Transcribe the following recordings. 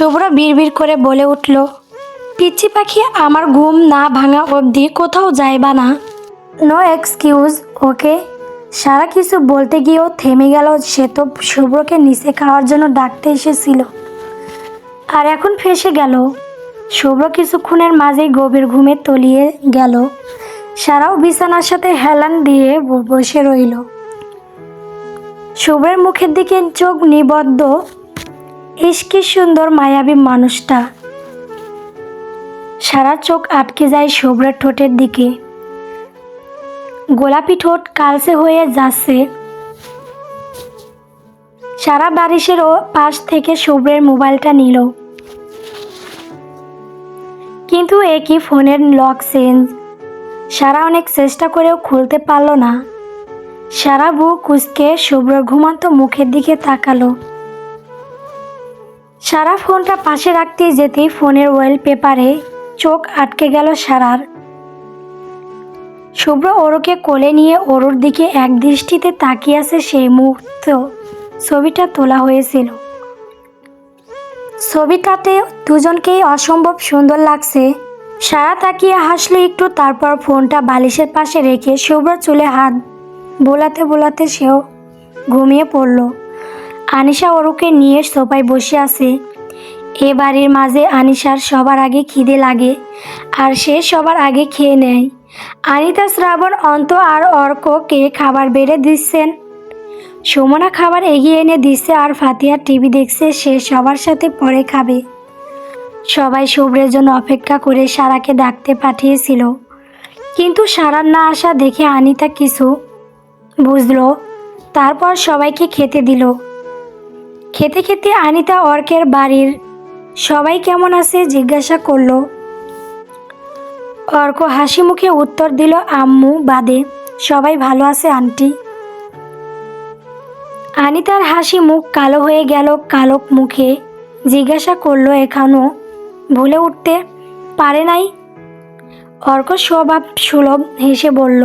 শুভ্র বিড়বিড় করে বলে উঠল পিচ্ছি পাখি, আমার ঘুম না ভাঙা অবধি কোথাও যাইবা না। নো এক্সকিউজ ওকে সারা কিছু বলতে গিয়েও থেমে গেল সে তো শুভ্রকে নিচে খাওয়ার জন্য ডাকতে এসেছিল। আর এখন ফেসে গেল। শুভ্র কিছুক্ষণের মাঝেই গভীর ঘুমে তলিয়ে গেল। সারাও বিছানার সাথে হেলান দিয়ে বসে রইল। শুভ্রের মুখের দিকে চোখ নিবদ্ধ ইস্কি সুন্দর মায়াবী মানুষটা। সারা চোখ আটকে যায় শুভ্রের ঠোঁটের দিকে। গোলাপি ঠোঁট কালসে হয়ে যাচ্ছে। সারা বারিশের ও পাশ থেকে শুভ্রের মোবাইলটা নিল। কিন্তু একই ফোনের লক চেঞ্জ। সারা অনেক চেষ্টা করেও খুলতে পারল না। সারা বুক কুচকে শুভ্রর ঘুমান্ত মুখের দিকে তাকালো। সারা ফোনটা পাশে রাখতে যেতেই ফোনের ওয়েল পেপারে চোখ আটকে গেল সারার। শুভ্র ওরকে কোলে নিয়ে ওরুর দিকে এক দৃষ্টিতে তাকিয়ে আছে সেই মুহূর্ত। ছবিটা তোলা হয়েছিল। ছবিটাতে দুজনকেই অসম্ভব সুন্দর লাগছে। সারা তাকিয়ে হাসলো একটু তারপর ফোনটা বালিশের পাশে রেখে শুভ্র চুলে হাত বোলাতে বোলাতে সেও ঘুমিয়ে পড়ল। আনিশা ওরুকে নিয়ে সোফায় বসে আছে। এ বাড়ির মাঝে আনিশার সবার আগে খিদে লাগে আর সে সবার আগে খেয়ে নেয়। আনিতা, শ্রাবণ, অন্ত আর অর্ককে খাবার বেড়ে দিচ্ছেন। সুমনা খাবার এগিয়ে এনে দিচ্ছে আর ফাতিহা টিভি দেখছে সে সবার সাথে পরে খাবে। সবাই শুভ্রের জন্য অপেক্ষা করে সারাকে ডাকতে পাঠিয়েছিল। কিন্তু সারার না আসা দেখে আনিতা কিছু বুঝলো, তারপর সবাইকে খেতে দিল। খেতে খেতে আনিতা অর্কের বাড়ির সবাই কেমন আছে জিজ্ঞাসা করল। অর্ক হাসি মুখে উত্তর দিল, আম্মু, বাদে, সবাই ভালো আছে, আন্টি? আনিতার হাসি মুখ কালো হয়ে গেল কালক মুখে। জিজ্ঞাসা করল এখনও ভুলে উঠতে পারে নাই? অর্ক স্বভাব সুলভ হেসে বলল,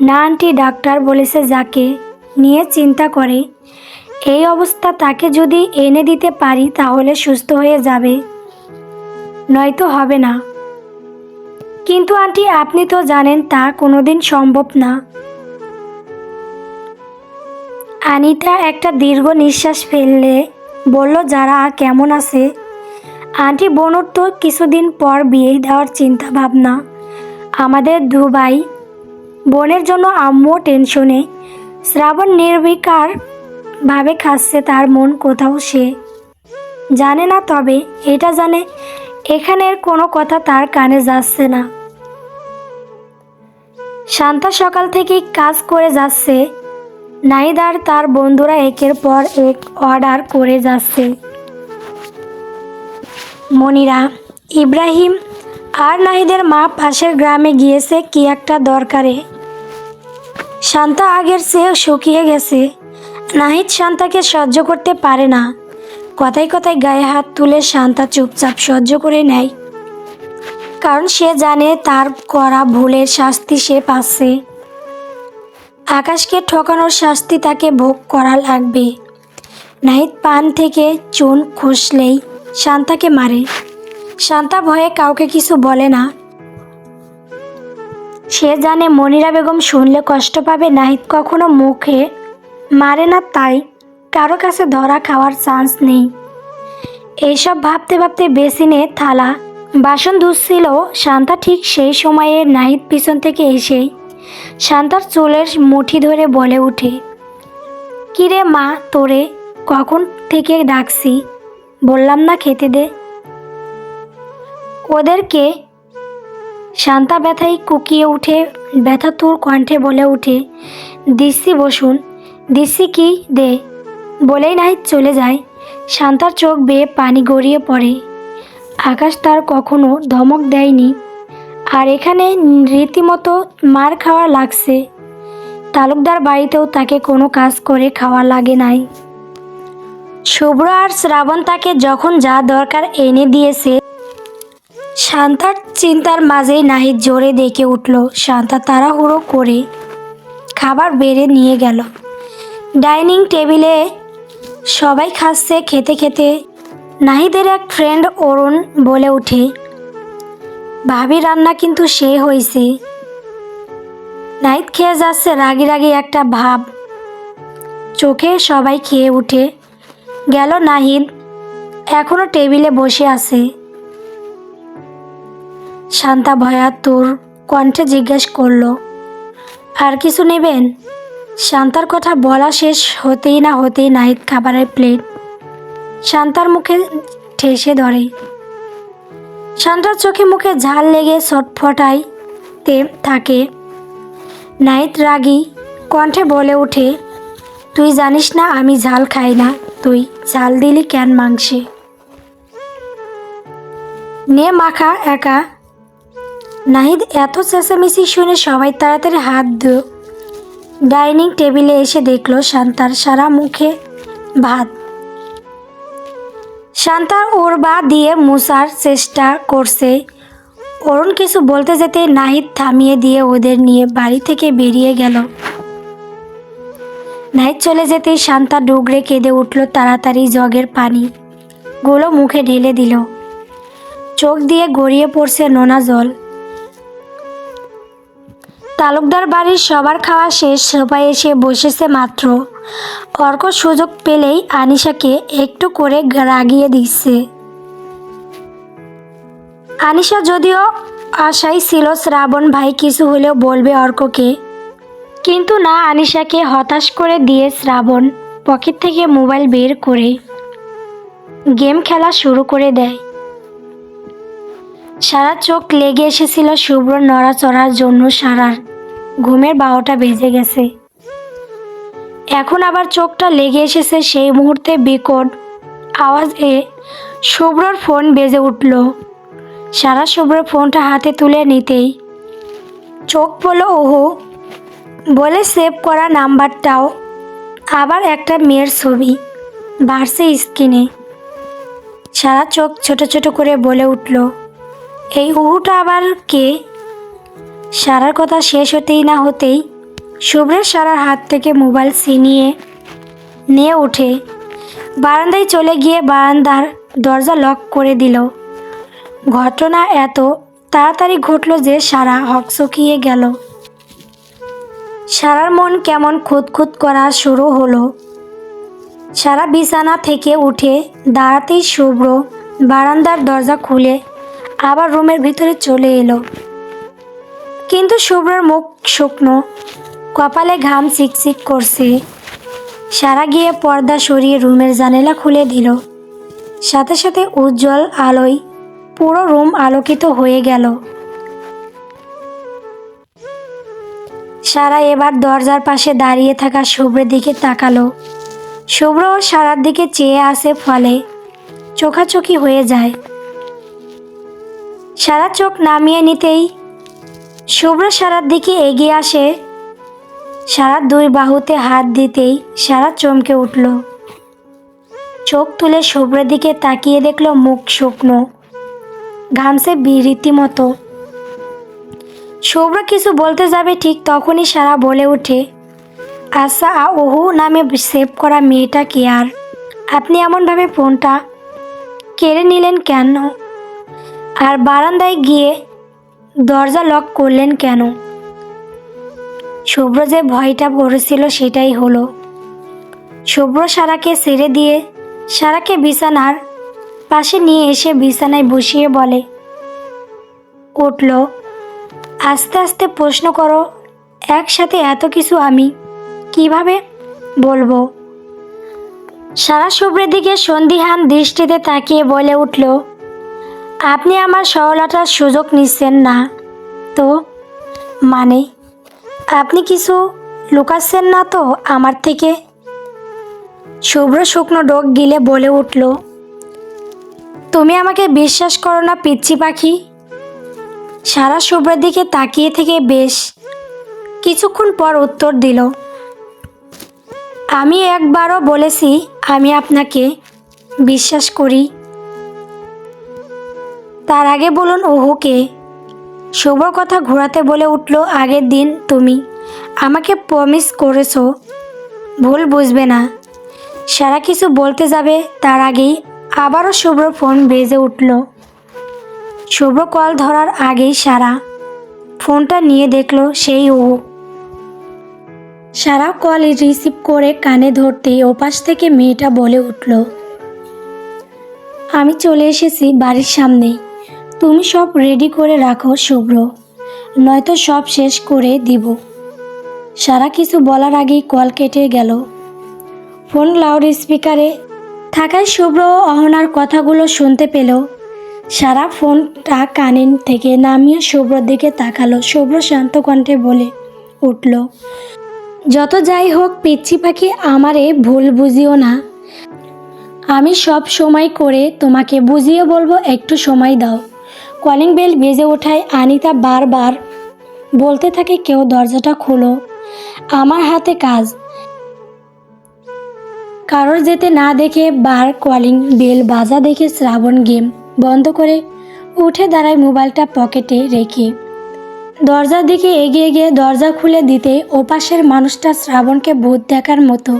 না, আন্টি, ডাক্তার বলেছে যাকে নিয়ে চিন্তা করে। এই অবস্থা তাকে যদি এনে দিতে পারি, তাহলে সুস্থ হয়ে যাবে। নয়তো হবে না। কিন্তু আন্টি, আপনি তো জানেন, তা কোনোদিন সম্ভব না। আনিতা একটা দীর্ঘ নিঃশ্বাস ফেললে, বলল, যারা কেমন আছে? আন্টি, বোনর তো কিছুদিন পর বিয়ে দেওয়ার চিন্তা ভাবনা আমাদের দুবাই। বোনের জন্য আম্মু টেনশনে। শ্রাবণ নির্বিকার ভাবে খাচ্ছে তার মন কোথাও সে জানে না তবে এটা জানে এখানের কোনো কথা তার কানে যাচ্ছে না। শান্তা সকাল থেকেই কাজ করে যাচ্ছে নাহিদ আর তার বন্ধুরা একের পর এক অর্ডার করে যাচ্ছে। মনিরা, ইব্রাহিম আর নাহিদের মা পাশের গ্রামে গিয়েছে কি একটা দরকারে। শান্তা আগের চেয়ে শুকিয়ে গেছে। নাহিদ শান্তাকে সহ্য করতে পারে না। কথায় কথায় গায়ে হাত তুলে শান্তা চুপচাপ সহ্য করে নেয়। কারণ সে জানে তার করা ভুলের শাস্তি সে পাচ্ছে। আকাশকে ঠকানোর শাস্তি তাকে ভোগ করা লাগবে। নাহিদ পান থেকে চুন খসলেই শান্তাকে মারে। শান্তা ভয়ে কাউকে কিছু বলে না। সে জানে মনিরা বেগম শুনলে কষ্ট পাবে, নাহিদ কখনো মুখে মারে না তাই কারও কাছে ধরা খাওয়ার চান্স নেই। এইসব ভাবতে ভাবতে বেসিনে থালা, বাসন ধুচ্ছিল শান্তা ঠিক সেই সময়ে নাহিদ পিছন থেকে এসে শান্তার চুলের মুঠি ধরে বলে উঠে, কিরে মা, তোরে কখন থেকে ডাকছি? বললাম না খেতে দে। ওদেরকে? শান্তা ব্যথায় কুকিয়ে উঠে ব্যথা তোর কণ্ঠে বলে উঠে, দিচ্ছি বসুন। দিচ্ছি কি দে। বলেই নাহিদ চলে যায়। শান্তার চোখ বেয়ে পানি গড়িয়ে পড়ে। আকাশ তার কখনো ধমক দেয়নি। আর এখানে রীতিমতো মার খাওয়া লাগছে। তালুকদার বাড়িতেও তাকে কোনো কাজ করে খাওয়া লাগে নাই। শুভ্র আর শ্রাবণ তাকে যখন যা দরকার এনে দিয়েছে, শান্তার চিন্তার মাঝেই নাহিদ জোরে ডেকে উঠল। শান্তা তাড়াহুড়ো করে খাবার বেড়ে নিয়ে গেল। ডাইনিং টেবিলে সবাই খাচ্ছে, খেতে খেতে। নাহিদের এক ফ্রেন্ড অরুণ বলে ওঠে ভাবি রান্না কিন্তু সে হয়েছে নাহিদ খেয়ে যাচ্ছে রাগি রাগি একটা ভাব। চোখে সবাই খেয়ে উঠে, গেল নাহিদ, এখনও টেবিলে বসে আছে। শান্তা ভয়া তোর কণ্ঠে জিজ্ঞেস করল, আর কিছু নেবেন? শান্তার কথা বলা শেষ হতেই না হতেই নাহিদ খাবারের প্লেট শান্তার মুখে ঠেসে ধরে। শান্তার চোখে মুখে ঝাল লেগে ছটফটাই তে থাকে। নাহিদ রাগী কণ্ঠে বলে ওঠে, তুই জানিস না আমি ঝাল খাই না, তুই ঝাল দিলি কেন মাংসে? নে মাখা একা। নাহিদ এত চেঁচামেচি শুনে সবাই তাড়াতাড়ি হাত ধুয়ে ডাইনিং টেবিলে এসে দেখল শান্তার সারা মুখে ভাত। শান্তা ওর বা দিয়ে মুছার চেষ্টা করছে। অরুণ কিছু বলতে যেতে নাহিদ থামিয়ে দিয়ে ওদের নিয়ে বাড়ি থেকে বেরিয়ে গেল। নাহিদ চলে যেতেই শান্তা ডুগরে কেঁদে উঠল তাড়াতাড়ি জগের পানি। গুলো মুখে ঢেলে দিল। চোখ দিয়ে গড়িয়ে পড়ছে নোনা জল। তালুকদার বাড়ির সবার খাওয়া শেষ, সবাই এসে বসেছে মাত্র। অর্ক সুযোগ পেলেই আনিশাকে একটু করে রাগিয়ে দিচ্ছে। আনিশা যদিও আশাই ছিল শ্রাবণ ভাই কিছু হলেও বলবে অর্ককে, কিন্তু না আনিশাকে হতাশ করে দিয়ে শ্রাবণ পকেট থেকে মোবাইল বের করে গেম খেলা শুরু করে দেয়। সারা চোখ লেগে এসেছিল শুভ্র নড়াচড়ার জন্য সারার ঘুমের বারোটা বেজে গেছে। এখন আবার চোখটা লেগে এসেছে সেই মুহূর্তে বিকট আওয়াজে শুভ্রর ফোন বেজে উঠল। সারা শুভ্র ফোনটা হাতে তুলে নিতেই চোখ পড়ল ওহো, বলে সেভ করা নাম্বারটাও আবার একটা মেয়ের ছবি বাড়ছে স্ক্রিনে। সারা চোখ ছোট ছোট করে বলে উঠল, এই উহুটা আবার কে? সারার কথা শেষ হতেই না হতেই শুভ্রের সারার হাত থেকে মোবাইল ছিনিয়ে নিয়ে ওঠে বারান্দায় চলে গিয়ে বারান্দার দরজা লক করে দিল। ঘটনা এত তাড়াতাড়ি ঘটল যে সারা হকচকিয়ে গেল। সারার মন কেমন খুঁতখুত করা শুরু হলো। সারা বিছানা থেকে উঠে দাঁড়াতেই শুভ্র বারান্দার দরজা খুলে আবার রুমের ভিতরে চলে এলো। কিন্তু শুভ্রর মুখ শুকনো। কপালে ঘাম চিকচিক করছে। সারা গিয়ে পর্দা সরিয়ে রুমের জানালা খুলে দিল। সাথে সাথে উজ্জ্বল আলোয় পুরো রুম আলোকিত হয়ে গেল। সারা এবার দরজার পাশে দাঁড়িয়ে থাকা শুভ্রের দিকে তাকালো। শুভ্র সারার দিকে চেয়ে আসে ফলে। চোখাচোখি হয়ে যায়। সারা চোখ নামিয়ে নিতেই শুভ্র সারার দিকে এগিয়ে আসে। সারা দুই বাহুতে হাত দিতেই সারা চমকে উঠল। চোখ তুলে শুভ্রের দিকে তাকিয়ে দেখল মুখ শুকনো, ঘামছে রীতিমতো। শুভ্র কিছু বলতে যাবে ঠিক তখনই সারা বলে ওঠে আচ্ছা আ- ওহু নামে সেভ করা মেয়েটা কে আর? আপনি এমনভাবে ফোনটা কেড়ে নিলেন কেন? আর বারান্দায় গিয়ে দরজা লক করলেন কেন? শুভ্র যে ভয়টা করেছিল সেটাই হলো। শুভ্র সারাকে ছেড়ে দিয়ে সারাকে বিছানার পাশে নিয়ে এসে বিছানায় বসিয়ে বলে, উঠল। আস্তে আস্তে প্রশ্ন করো, একসাথে এত কিছু আমি কীভাবে বলব? সারা শুভ্রের দিকে সন্দিহান দৃষ্টিতে তাকিয়ে বলে উঠল আপনি আমার সরলতার সুযোগ নিচ্ছেন না। তো মানে আপনি কিছু লুকাচ্ছেন না তো আমার থেকে? শুভ্র শুকনো ডোক গিলে বলে উঠল, তুমি আমাকে বিশ্বাস করো না পিচ্ছি পাখি? সারা শুভ্রের দিকে তাকিয়ে থেকে বেশ কিছুক্ষণ পর উত্তর দিল, আমি একবারও বলেছি আমি আপনাকে বিশ্বাস করি। তার আগে বলুন ওহোকে শুভ কথা ঘোরাতে বলে উঠল, আগের দিন তুমি। আমাকে প্রমিস করেছ। ভুল বুঝবে না। সারা কিছু বলতে যাবে তার আগেই। আবারও শুভ্র ফোন বেজে উঠল। শুভ্র কল ধরার আগেই সারা ফোনটা নিয়ে দেখল সেই ও সারা কল রিসিভ করে কানে ধরতেই ওপাশ থেকে মেয়েটা বলে উঠল, আমি চলে এসেছি বাড়ির সামনেই তুমি সব রেডি করে রাখো, শুভ্র। নয়তো সব শেষ করে দিব। সারা কিছু বলার আগেই কল কেটে গেল। ফোন লাউড স্পিকারে থাকায় শুভ্র অহনার কথাগুলো শুনতে পেল। সারা ফোনটা কানে থেকে নামিয়ে শুভ্রর দিকে তাকালো। শুভ্র শান্ত কণ্ঠে বলে উঠল, যত যাই হোক, পিচ্ছি পাখি আমারে ভুল বুঝিও না। আমি সব সময় করে তোমাকে বুঝিয়ে বলব, একটু সময় দাও। কলিং বেল বেজে ওঠায় আনিতা বারবার বলতে থাকে, কেউ দরজাটা খোলো। আমার হাতে কাজ। কারোর যেতে না দেখে বার কলিং বেল বাজা দেখে শ্রাবণ গেম বন্ধ করে উঠে দাঁড়ায় মোবাইলটা পকেটে রেখে। দরজার দিকে এগিয়ে গিয়ে দরজা খুলে দিতে ওপাশের মানুষটা শ্রাবণকে ভূত দেখার মতো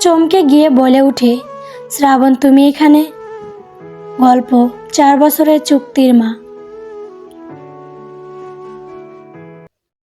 চমকে গিয়ে বলে উঠে শ্রাবণ, তুমি এখানে? গল্প, চার বছরের চুক্তির মা।